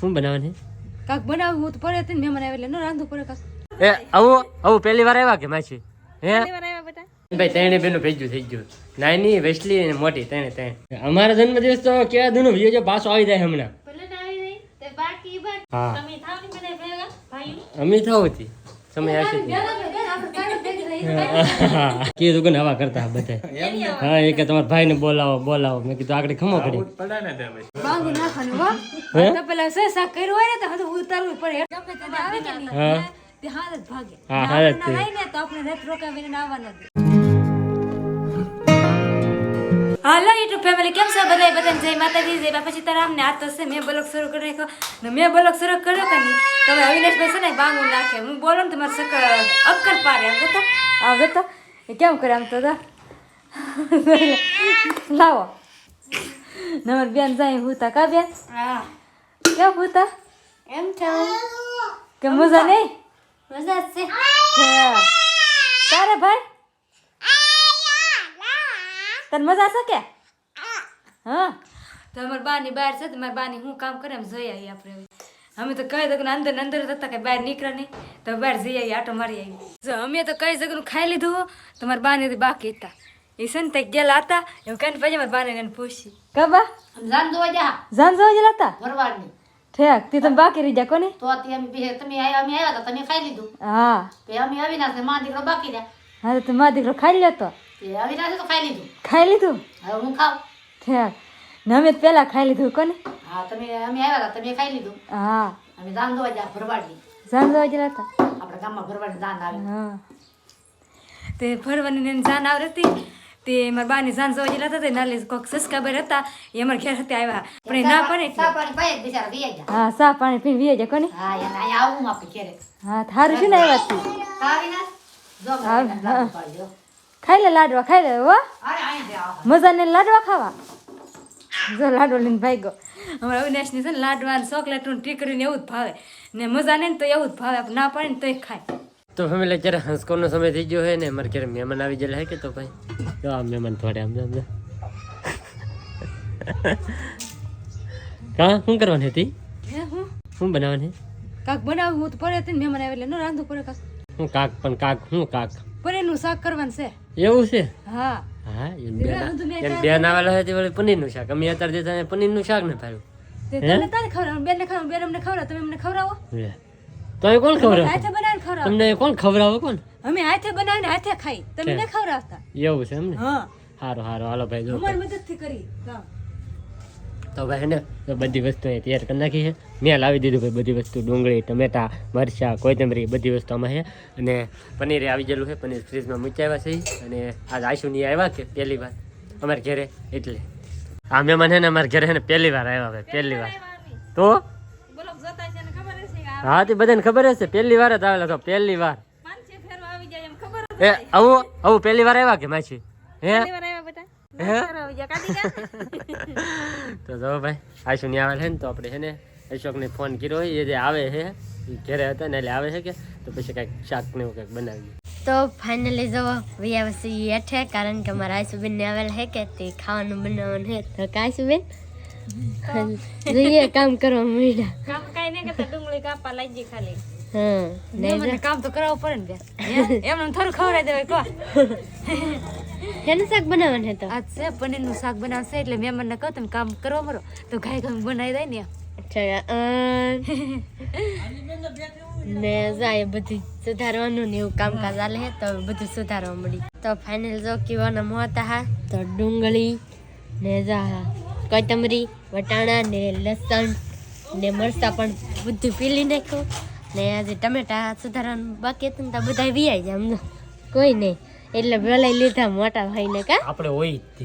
શું બનાવવાની કાક બનાવું હું તો પડે તને મહેમાન આવે એટલે ન રાંધવું પડે કાક. એ આવું આવું પહેલી વાર આવ્યા કે માછી હે? ભાઈ ત્રણે બેનું ભેજ્યું થઈ ગયું. નાની વેસલી અને મોટી ત્રણે ત્રણ. અમારા જન્મદિવસ તો કેવા દુનો વિયો જો પાછો આવી જાય હમણાં. હા. અમે થાવ હતી. સમય આવશે કીધું કે હવા કરતા બધા. હા એ કે તમારા ભાઈને બોલાવો બોલાવો. મેં કીધું આગળ ખમો કરી. હો. હે? તો હાલો યુટ્યુબ ફેમિલી કેમ છો બધા બધાને જય માતાજી જય બાપા સીતારામ ને આ તો છે મેં બ્લોગ શરૂ કરી નાખ્યો. ને મેં બ્લોગ શરૂ કર્યો કે નહીં? તમે અવિનાશભાઈ છે ને બાંગુ નાખે. હું બોલો ને તમારે સક અક્કર પાડે. આમ જતો? આમ જતો? એ કેમ કરે આમ તો. લાવો. નમર બેન જાય ભૂતા કા બેન? કેમ ભૂતા એમ છે કે મજા નહીં મજા છે. છે. તારે ભાઈ? તને મજા છે કે? હા. તો અમારા બાની બહાર છે તો મારા બાની હું કામ કરે એમ જઈ આવી આપણે અમે તો કઈ દગન અંદર ને અંદર જ હતા કે બહાર નીકળે નહીં. તો બહાર જઈ આવી આટો મારી આવી જો અમે તો કઈ જગનું ખાઈ લીધું તો મારા બાને તો બાકી હતા. એ છે ને તે ગયેલા હતા એવું કઈ પછી મારા બાને એને પૂછી કબા જાન જોવા જા જાન જોવા ગયેલા હતા? ભરવાડની. ઠેક તે તમે બાકી રહી જા કોને? તો તે અમે બે તમે આયા અમે આવ્યા હતા તમે ખાઈ લીધું. હા. તે અમે આવીને મા માં દીકરો બાકી રહ્યા. હા તો મા દીકરો ખાઈ લ્યો તો તે અવિનાશે તો. ખાઈ લીધું. હવે હું ખાવ ઠેક અમે પેલા ખાઈ લીધું કોને? હા તમે અમે આવ્યા હતા તમે ખાઈ લીધું. હા. અમે દાન દો જા ભરવાડી જાન જવા ગયેલા હતા? આપણા ગામમાં ભરવાડી દાન આવે. હા. તે ભરવાની ને જાન આવતી હતી. તે મારા બાની જાન જોવા ગયેલા હતા તે નાલે કોક સબસ્ક્રાઈબર હતા. એ અમારા ઘેર હતા આવ્યા. પણ ના પણ એટલે. પાણી પાય બિચારા વી ગયા. હા સા પાણી પી વીએ જા કોને? હા યાર અહીંયા આવું આપણે ઘેર. હા થારું શું ને આવ્યા તું હા ના? જો હા, ખાઈ લે લાડવા ખાઈ લે હો. અરે અહીંયા જ આવો. મજા ને લાડવા ખાવા. જો લાડવા લઈને ભાઈ ગયો અમારા અવિનાશની છે ને લાડવા ને ચોકલેટ ને ટીકરી ને એવું જ ભાવે. ને મજા ને તો એવું જ ભાવે. ના પડે ને તોય ખાય. તો ફેમિલી અત્યારે હંસકોનો સમય થઈ ગયો છે ને મારે ક્યારે મહેમાન આવી ગયેલા હે કે તો ભાઈ? તો આ મહેમાન થોડે આમ આમ કા શું કરવાની હતી? હે હું? શું બનાવવાની? કાક બનાવું? હું તો પડે હતી મહેમાન આવે એટલે ન રાંધવું પડે કાક. હું કાક પણ કાક શું કાક? પનીરનું શાક કરવાનું છે. એવું છે? હા. બેન બેન આવેલા વળી પનીરનું શાક. અમે અત્યારે દેતા ને પનીરનું શાક ને ભાવ્યું તે તને તારે ખવડાવવાનું? બેન અમને ખવડાવો તમે અમને ખવડાવો. લે તો એ કોણ ખવડાવે? હાથે બનાવીને ખવડાવો. તમને કોણ ખવડાવો કોણ? અમે હાથે બનાવીને હાથે ખાઈ. તમે ન ખવડાવતા. એવું છે એમ હા. સારું સારું હાલો ભાઈ જો અમારી મદદથી કરી. કામ. તો ભાઈ ને બધી વસ્તુ અહીં તૈયાર કરી નાખી છે. મેં લાવી દીધું ભાઈ બધી વસ્તુ ડુંગળી ટમેટા મરચાં કોથમરી બધી વસ્તુ આમાં છે. અને પનીર આવી ગયેલું છે પનીર ફ્રીજમાં મૂકી આવ્યા છે. અને આજ આશુની આવ્યા કે પહેલી વાર? અમારે ઘરે એટલે. આ મહેમાન છે ને અમારે ઘરે ને પહેલી વાર આવ્યા ભાઈ પહેલી વાર. તો? હા તે બધાને ખબર હશે પહેલી વાર જ આવેલા તો પહેલી વાર. એ આવું આવું પહેલી વાર આવ્યા કે માછી હે? તો જો ભાઈ આશુ ની આવે છે ને તો આપણે છે ને અશોકને ફોન કર્યો એ જે આવે છે એ ઘરે હતા ને એટલે આવે છે કે તો પછી કાંઈક શાક ને એવું કંઈક બનાવીએ. તો ફાઇનલી જો વિયાવસી હેઠે કારણ કે મારા આઈસુબેન ને આવેલ હે કે તે ખાવાનું બનાવવાનું હે તો કાઈસુબેન જોઈએ કામ કરવા મળ્યા. કામ કાંઈ નહીં કરતા ડુંગળી કાપવા લાગી ખાલી. હા ને મહેમાનને કામ તો કરાવવું પડે ને બેન એમને થોડું ખવડાવી દેવાય કો શેનું શાક બનાવવાનું તો? આજ છે પનીરનું શાક બનાવશે એટલે મહેમાનને કહો તમે કામ કરવા મરો. તો ગાય ગામ બનાવી દે ને. ને જાય બધું સુધારવાનું ને એવું કામકાજ ચાલે હે તો બધું સુધારવા મળી તો ફાઇનલ જો કીવાના મોતા હા તો ડુંગળી ને જા કોથમરી વટાણા ને લસણ ને મરચાં પણ બધું પીલી નાખ્યું ને આજે ટમેટા સુધારવાનું બાકી હતું ને તો બધા વિયાઈ જાય અમને. કોઈ નહીં. એટલે ભલે લીધા મોટા ભાઈને કા? આપણે હોય જ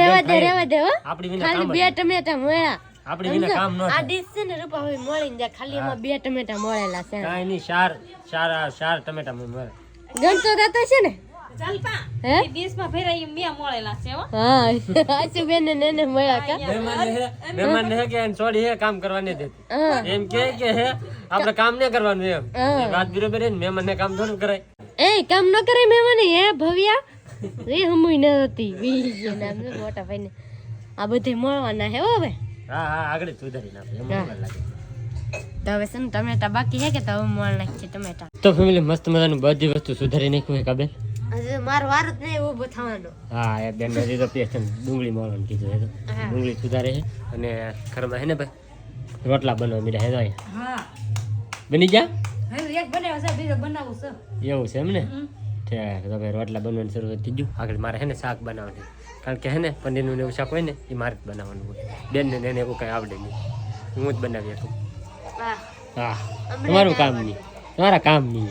રેવા દે રેવા દે હો. ખાલી બે ટમેટા મળ્યા. આપણી વિના કામ ન આ ડીશ છે ને રૂપા ભાઈ મળી જાય. ખાલી એમાં બે ટમેટા મળેલા છે. કાઈ નહીં ચાર ચાર ચાર ટમેટા મળે. ગણતો થતો છે ને? હે? દેશમાં ફેરાઈ મેં મળેલા છે હા. આસુ બેન ને એને મળ્યા કા મહેમાન હે મહેમાન હે કે એને હે કામ કરવા નહીં દેતી. એમ કે કે હે આપણે કામ નહીં કરવાનું એમ. વાત બરોબર હે મહેમાન ને કામ થોડું કરાય. એ કામ ન કરે મેં હે ભવિયા? એ હમુય ન હતી. નામ મોટા ભાઈ ને આ બધે મળવાના હે હો હા હા આગળ સુધારી નાખો એમાં લાગે. તો હવે શું ને ટમેટા બાકી હે કે તો હવે નાખીએ ટમેટા? તો ફેમિલી મસ્ત મજાનું બધી વસ્તુ સુધારી નાખ્યું છે કાબેલ. હજુ મારો વાર જ નહીં ઊભો થવાનો. હા એ બેન હજી તો પેશન ડુંગળી મોળવાનું કીધું છે. તો. ડુંગળી સુધારે છે. અને ઘરમાં હે ને ભાઈ રોટલા બનાવવા મીડા હે તો હા. બની ગયા? એક બનાવ્યો છે બીજો બનાવું છે. એવું છે એમ ને ઠીક તો ભાઈ રોટલા બનવાની શરૂઆત થઈ ગયું આગળ મારે હે ને શાક બનાવવાની. કારણ કે હે ને પનીરનું ને એવું શાક હોય ને એ મારે જ બનાવવાનું હોય. બેનને ને એને એવું કઈ આવડે નહીં. હું જ બનાવી શકું. હા. હા. તમારું કામ નહીં. તમારા કામ નહીં.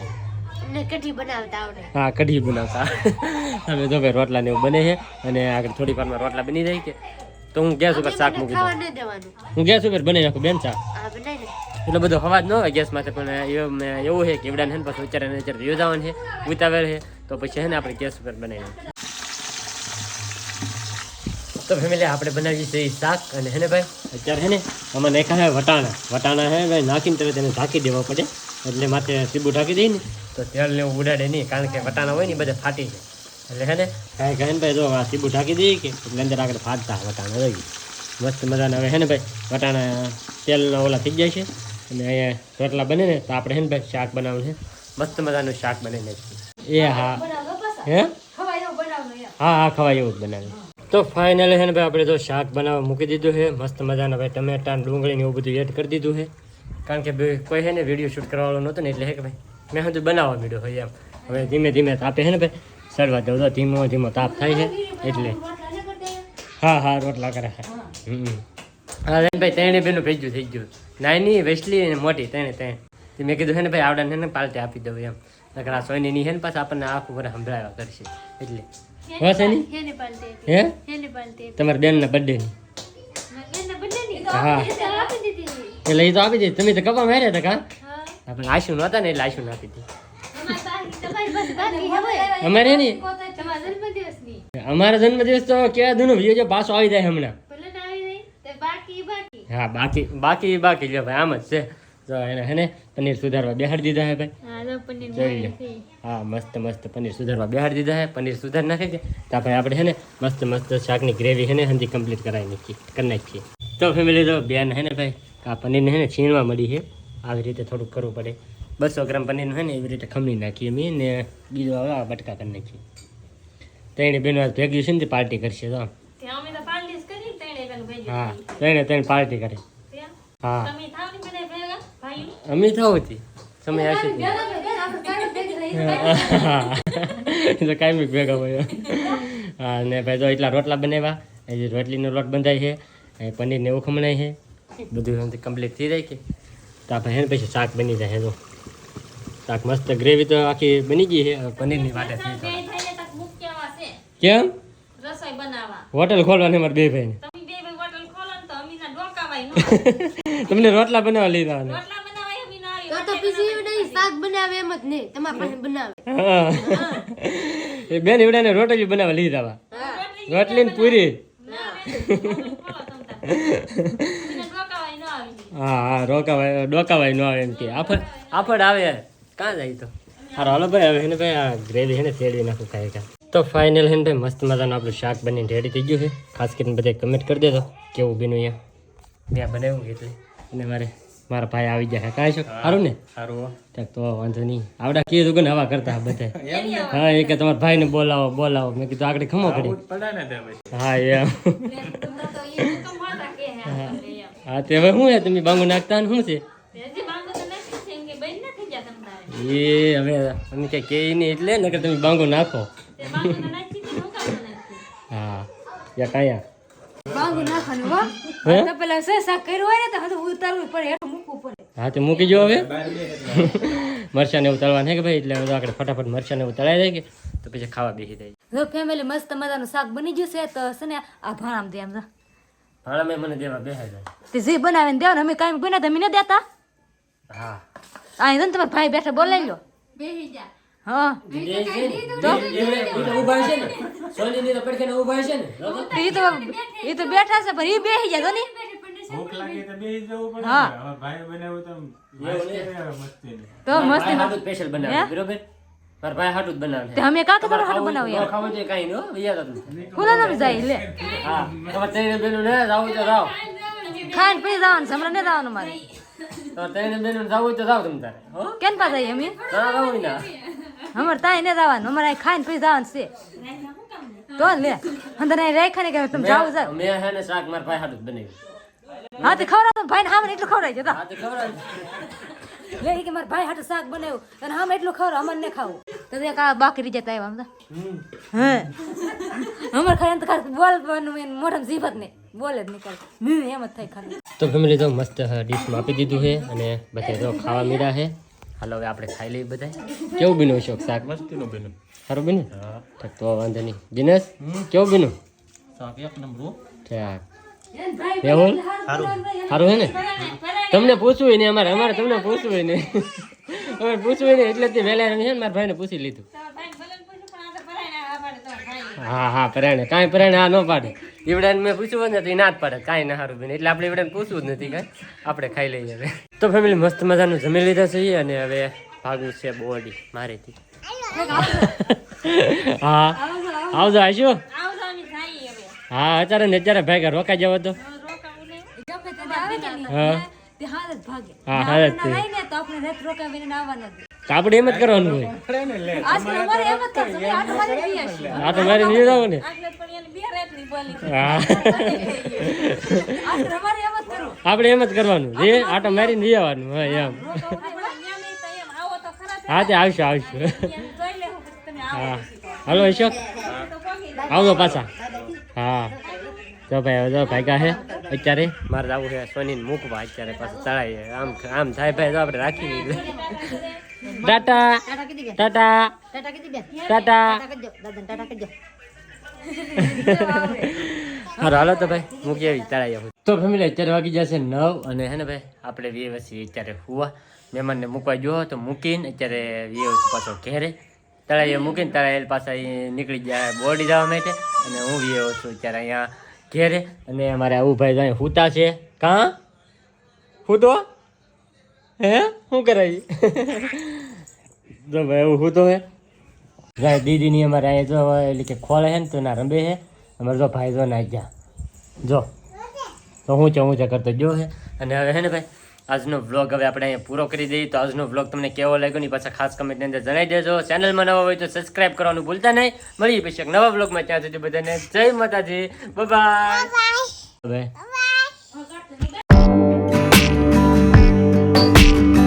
હા કઢી બનાવતા. અમે તો ભાઈ રોટલા ને એવું બને છે અને આગળ થોડી વારમાં રોટલા બની જાય કે તો હું ગેસ ઉપર શાક મૂકી દઉં. હું ગેસ ઉપર બનાવી નાખું બેન શાક. એટલો બધો અવાજ ન હોય ગેસ માટે પણ એવું એવું છે કે એવડાને ને પાછું વિચારે વિચારે યોજાવાનું છે ઉતાવળ છે તો પછી છે ને આપણે ગેસ ઉપર બનાવી નાખીએ. તો ફેમિલી આપણે બનાવી છે શાક અને હે ને ભાઈ? અત્યારે હે ને આમાં નાખ્યા હે વટાણા. વટાણા હે ભાઈ નાખીને તમે તેને ઢાંકી દેવા પડે. એટલે માથે સીબું ઢાંકી દઈએ ને. તો તેલ ને એવું ઉડાડે નહીં કારણ કે વટાણા હોય ને એ બધા ફાટી જાય. એટલે હે ને? કાંઈ કાંઈ ભાઈ જો આ સીબું ઢાંકી દઈએ કે એટલે અંદર આગળ ફાટતા વટાણા રહી મસ્ત મજાના. હવે હે ને ભાઈ વટાણા તેલના ઓલા થઈ જાય છે. અને અહીંયા રોટલા બને ને તો આપણે હે ને ભાઈ શાક બનાવવું છે. મસ્ત મજાનું શાક બનાવી નાખીએ એ હા. હે? હા હા ખવાય એવું જ બનાવે. તો ફાઇનલ હે ને ભાઈ, આપણે તો શાક બનાવવા મૂકી દીધું છે મસ્ત મજાના ભાઈ ટમેટા ને ડુંગળી ને એવું બધું એડ કરી દીધું છે કારણ કે કોઈ હે ને વીડિયો શૂટ કરવાનો નહોતો ને એટલે હે કે ભાઈ, મેં હજુ બનાવવા માંડ્યો હોય એમ. હવે ધીમે ધીમે તાપે છે ને ભાઈ સરવા દઉં તો ધીમો ધીમો તાપ થાય છે, એટલે. હા હા, રોટલા કરે હમ હા રેન ભાઈ ત્રણે બેનું ભેજ્યું થઈ ગયું. નાની, વેસલી અને મોટી ત્રણે તે મેં કીધું છે ને ભાઈ, આવડાને ને પાલટી આપી દઉં એમ. નકર આ સોયની ની છે ને પાછા આપણને આખું વર સંભળાવ્યા કરશે. એટલે. હેની પાલટી હે? તમારા બેનના બર્થડે ની. એના બંને ની? હા. આપી દીધી એટલે એ તો આપી દીધી. તમે તો કપા માર્યા હતા કા? હા. આપણે આશુ નહોતા ને એટલે આશુ ને આપી દીધી. અમારે અમારા જન્મદિવસ તો કેવા દુનો વીડિયો જો પાછો આવી જાય હમણાં. ભલે ના આવી નહીં તે બાકી બાકી. હા બાકી બાકી બાકી જો ભાઈ આમ જ છે. જો એને હે ને પનીર સુધારવા બેહાડી દીધા હે ભાઈ. હા જોઈ લે. હા મસ્ત મસ્ત પનીર સુધારવા બેહાડી દીધા હે. પનીર સુધાર નાખે છે તો ભાઈ આપણે હે ને મસ્ત મસ્ત શાકની ગ્રેવી હે ને હંજી કમ્પ્લીટ કરાવી નાખીએ કરી નાખીએ. તો ફેમિલી તો બેન હે ને ભાઈ આ પનીરને હે ને છીણવા મળી છે. આવી રીતે થોડુંક કરવું પડે. બસો ગ્રામ પનીરનું હે ને એવી રીતે ખમણી નાખીએ મેં ને બીજું હવે આ બટકા કરી નાખીએ. ત્રણે બેનો આજ ભેગી છે ને તે પાર્ટી કરશે તો. હા ત્રણે ત્રણ પાર્ટી કરે. હા તમે થાવ ને બધા ભેગા ભાઈ અમે થાવતી તમે સમય આવશે તો કાંઈ ભેગા હોય. હા ને ભાઈ તો એટલા રોટલા બનાવ્યા. હજી રોટલીનો લોટ બંધાય છે પનીરને એવું ખમણાય છે. બધું કમ્પ્લીટ થઈ જાય કે. તો આપણે હે પછી શાક બની જાય તો શાક મસ્ત ગ્રેવી તો આખી બની ગઈ છે પનીરની વાટે કેમ? હોટલ ખોલવાની મારા બે ભાઈને. ભાઈ તમને રોટલા બનાવવા લઈ ને રોટલા બનાવાય અમી ના આવી તો તો પછી એવું નહીં શાક બનાવે એમ જ નહીં તમારા પાસે બનાવે. એ બેન એવડાને રોટલી બનાવવા લીધા રોટલી ને પૂરી. હા હા રોકાવાય ડોકાવાય ન આવે એમ કે. આફડ આફડ આવે. કાં જાય તો? હારો હાલો ભાઈ હવે એને ભાઈ આ ગ્રેવી હેને તેડી નાખું ખાઈ કા તો ફાઇનલ હેને ભાઈ મસ્ત મજાનું આપણું શાક બનીને રેડી થઈ ગયું છે. ખાસ કરીને બધા કમેન્ટ કરી દેજો કેવું બન્યું અહીંયા. મેં બનાવ્યું એટલે. અને મારે મારા ભાઈ આવી ગયા કાંઈ છો? સારું ને? સારું તો વાંધો નહીં. આવડા કીધું કે હવા કરતા બધા. હા એ કે તમારા ભાઈને બોલાવો બોલાવો. મેં કીધું આગળ ખમો કરી પડે ને તે હા એમ. તો એ તો મોટા કે હે તે હવે શું તમે બાંગુ નાખતા ને શું છે? એ હવે અમે કઈ કે નહીં એટલે નકર તમે બાંગુ નાખો. હું કામ નથી હા. યા કાયા બાંગુ નાખવાનું હો. પેલા શાક કર્યું હોય ને તો ઉતારવું પડે. હા તો મૂકી જો હવે. મરચાને એવું તળવાનું હે કે ભાઈ? એટલે હવે આપણે ફટાફટ મરચાને એવું તળાઈ જાય કે? તો પછી ખાવા બેસી જાય. જો ફેમિલી મસ્ત મજાનું શાક બની ગયું છે તો છે ને આ ભાણામ દે એમ છે. ભાણા મને દેવા બેહાય જાય. તે જે બનાવીને દેવાનું અમે કાંઈ બના તમે ન દેતા? હા. આ ને તમારા ભાઈ બેઠા બોલાવી લો. બેહી જા. હા. ઊભા છે ને. સોની ની તો પડખે ઊભા છે ને. એ તો એ તો બેઠા છે પણ એ બેસી જાય તો નહીં ભૂખ લાગી તો બેસી જવું પડે હા. ને. હવે ભાઈ બનાવ્યું તો મસ્તી તો મસ્તી હાટું સ્પેશિયલ બનાવે બરોબર? મારા ભાઈ હાટું જ બનાવે તે અમે કાકા તમારે હાટું બનાવીએ. ખાવું તો કાંઈ નહીં હો યાદ હતું ખુલ્લા ના જાય લે. હા તમારે ત્રણ બેનું ને જાવું તો જાઓ. ખાઈને પી જવાનું છે હમણાં જવાનું મારે. તો તઈને બેન જવું તો જાવ તમ તારે હો? કેમ પા જઈએ અમે? ના જવું ના અમારે તાઈ નહીં જવાનું અમારે ખાઈને પી જવાનું છે. તો લે અંદર રાખ્યા ને કે તમે જાવ જાવ મેં હે ને શાક મારા ભાઈ હાડું બનાવ્યું. હા તો ખવડાવ ભાઈ ને હામે એટલું ખવડાવી જતા હા લે કે મારા ભાઈ હાટું શાક બનાવ્યું અને હામે એટલું ખવડાવ અમને ને ખાવું. તો તે કા બાકરી જતા આવ્યા આમ હે. અમાર ખાય તો ખાલી બોલવાનું એને મોઢામાં જીભત ને બોલે જ નીકળ હમ એમ જ થાય ખાલી. તો ફેમિલી તો મસ્ત ડીશમાં આપી દીધું છે અને બધા તો ખાવા મીડા છે. હાલો હવે આપણે ખાઈ લઈએ બધા કેવું બીનું શોખ શાક? મસ્તીનું બીનું સારું બીનું ઠીક તો વાંધો નહીં. દિનેશ કેવું બીનું શાક એક નંબર ઠીક મેહુલ સારું હે ને? તમને પૂછવું હોય ને. અમારે અમારે તમને પૂછવું હોય ને અમારે પૂછવું હોય ને એટલે તે વહેલા છે ને મારા ભાઈને પૂછી લીધું. હા હા પરાણે કાંઈ પરાણે આ ન પાડે. ઈવડાને મેં પૂછવું જ ને તો એ ના જ પાડે કાંઈ ના સારું બીને. એટલે આપણે ઈવડાને પૂછવું જ નથી કાંઈ. આપણે ખાઈ લઈએ હવે. તો ફેમિલી મસ્ત મજાનું જમી લીધા છીએ અને હવે ભાગવું છે બોડી મારેથી. હા. આવજો આશો હા અત્યારે ને અત્યારે ભાઈ રોકાઈ જવો તો. હા તે હાલ જ ભાગે. હા આપણે એમ જ કરવાનું હોય. આજ તો મારી નહીં જાવ ને. હા. આપણે એમ જ કરવાનું. જે આટો મારીને જઈ આવવાનું હા એમ હા તે આવશું આવશું. હા. હાલો અશોક. આવજો પાછા. હા. તો ભાઈ જો ભાગ્યા છે અત્યારે. મારે જવું છે સોનીને મૂકવા અત્યારે પાછું ચડાવીએ. આમ આમ થાય ભાઈ તો આપણે રાખી ટાટા. ટાટા ટાટા. ટાટા ટાટા. હારો હાલો તો ભાઈ મૂકી આવી તારા આવું તો ફેમિલી અત્યારે વાગી જશે નવ અને હે ને ભાઈ, આપણે વીએ વસી અત્યારે હુવા. મહેમાનને મૂકવા જો તો મૂકીને અત્યારે વીએ વસી પાછો ઘેરે. તળાઈએ મૂકીને તળાઈ પાછા નીકળી જાય, બોડી જવા માટે. અને હું વીએ છું અત્યારે અહીંયા ઘેરે. અને અમારે આવું ભાઈ તો અહીં હુતા છે. કાં? હુતો? હે? શું કરાય? જો ભાઈ, એવું હુતો હે. દીદીની અમારે અહીંયા જો એટલે કે ખોળે છે ને તો ના રંબે છે અમારે જો ભાઈ જો ના ગયા જો. તો હું છે હું છે કરતો જો હે. અને હવે હે ને ભાઈ આજનો વ્લોગ હવે આપણે અહીંયા પૂરો કરી દઈએ. તો આજનો વ્લોગ તમને કેવો લાગ્યો ની પાછા ખાસ કમેન્ટની અંદર જણાવી દેજો. ચેનલમાં નવા હોય તો સબસ્ક્રાઇબ કરવાનું ભૂલતા નહીં. મળીએ પછી એક નવા વ્લોગમાં ત્યાં સુધી બધાને જય માતાજી. બાય હવે